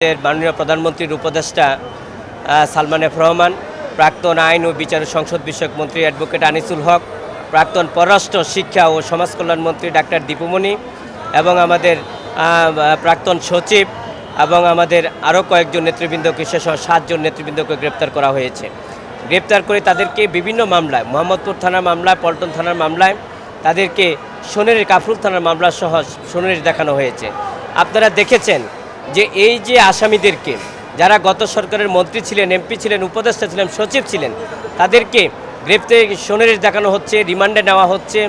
মাননীয় প্রধানমন্ত্রীর উপদেষ্টা সালমান এফ রহমান, প্রাক্তন আইন ও বিচার সংসদ বিষয়ক মন্ত্রী অ্যাডভোকেট আনিসুল হক, প্রাক্তন পররাষ্ট্র, শিক্ষা ও সমাজ কল্যাণ মন্ত্রী ডাক্তার দীপুমণি এবং আমাদের প্রাক্তন সচিব এবং আমাদের আরও কয়েকজন নেতৃবৃন্দকে সহ সাতজন নেতৃবৃন্দকে গ্রেপ্তার করা হয়েছে। গ্রেপ্তার করে তাদেরকে বিভিন্ন মামলায়, মোহাম্মদপুর থানার মামলায়, পল্টন থানার মামলায়, তাদেরকে সোনের কাফরুল থানার মামলা সহ সোনের দেখানো হয়েছে। আপনারা দেখেছেন যে এই যে আসামিদেরকে, যারা গত সরকারের মন্ত্রী ছিলেন, এমপি ছিলেন, উপদেষ্টা ছিলেন, সচিব ছিলেন, তাদেরকে গ্রেপ্তার সোনের দেখানো হচ্ছে, রিমান্ডে নেওয়া হচ্ছে,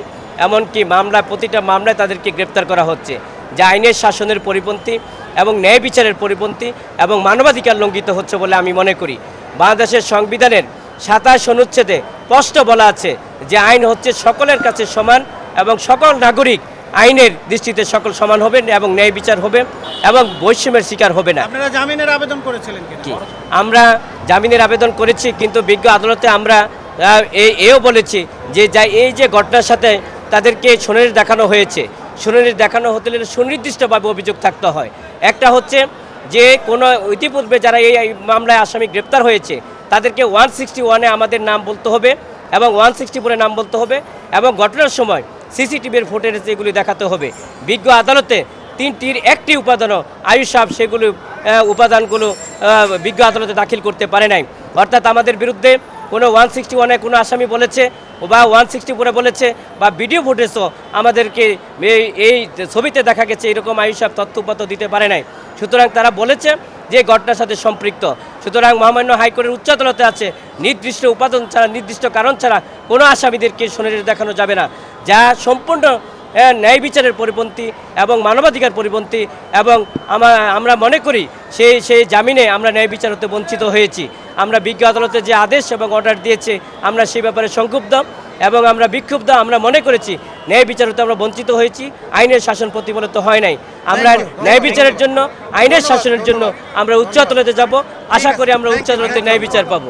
এমনকি মামলা, প্রতিটা মামলায় তাদেরকে গ্রেপ্তার করা হচ্ছে। যা আইনের শাসনের পরিপন্থী এবং ন্যায় বিচারের পরিপন্থী এবং মানবাধিকার লঙ্ঘিত হচ্ছে বলে আমি মনে করি। বাংলাদেশের সংবিধানের সাতাশ অনুচ্ছেদে স্পষ্ট বলা আছে যে আইন হচ্ছে সকলের কাছে সমান এবং সকল নাগরিক আইনের দৃষ্টিতে সকল সমান হবেন এবং ন্যায় বিচার হবে এবং বৈষম্যের শিকার হবে না। আপনারা জামিনের আবেদন করেছিলেন কি? আমরা জামিনের আবেদন করেছি কিন্তু বিজ্ঞ আদালতে আমরা এও বলেছি যে যা এই যে ঘটনার সাথে তাদেরকে শুনানি দেখানো হয়েছে। শুনানি দেখানো হতে গেলে সুনির্দিষ্টভাবে অভিযোগ থাকতে হয়। একটা হচ্ছে যে কোনো ইতিপূর্বে যারা এই এই মামলায় আসামি গ্রেপ্তার হয়েছে তাদেরকে ওয়ান সিক্সটি ওয়ানে আমাদের নাম বলতে হবে এবং ওয়ান সিক্সটি ফোরে নাম বলতে হবে এবং ঘটনার সময় সিসিটিভির ফুটেজ এগুলি দেখাতে হবে। বিজ্ঞ আদালতে তিনটির একটি উপাদানও আয়ুষ সাহেব সেগুলো উপাদানগুলো বিজ্ঞ আদালতে দাখিল করতে পারে নাই। অর্থাৎ আমাদের বিরুদ্ধে কোনো ওয়ান সিক্সটি ওয়ানে কোনো আসামি বলেছে বা ওয়ান সিক্সটি ফোরে বলেছে বা ভিডিও ফুটেজও আমাদেরকে এই ছবিতে দেখা গেছে এরকম আয়ুষ সাহেব তথ্যপত্র দিতে পারে নাই। সুতরাং তারা বলেছে যে ঘটনার সাথে সম্পৃক্ত। সুতরাং মহামান্য হাইকোর্টের উচ্চ আদালতে আছে, নির্দিষ্ট উপাদান ছাড়া, নির্দিষ্ট কারণ ছাড়া কোনো আসামিদেরকে শুনানি দেখানো যাবে না। যা সম্পূর্ণ ন্যায় বিচারের পরিপন্থী এবং মানবাধিকার পরিপন্থী এবং আমরা মনে করি সেই সেই জামিনে আমরা ন্যায় বিচার হতে বঞ্চিত হয়েছি। আমরা বিজ্ঞ আদালতে যে আদেশ এবং অর্ডার দিয়েছে আমরা সেই ব্যাপারে সংক্ষুব্ধ এবং আমরা বিক্ষুব্ধ। আমরা মনে করেছি ন্যায় বিচার হতে আমরা বঞ্চিত হয়েছি আইনের শাসন প্রতিফলিত হয় নাই। আমরা ন্যায় বিচারের জন্য আইনের শাসনের জন্য আমরা উচ্চ আদালতে যাব। আশা করি আমরা উচ্চ আদালতে ন্যায় বিচার পাবো।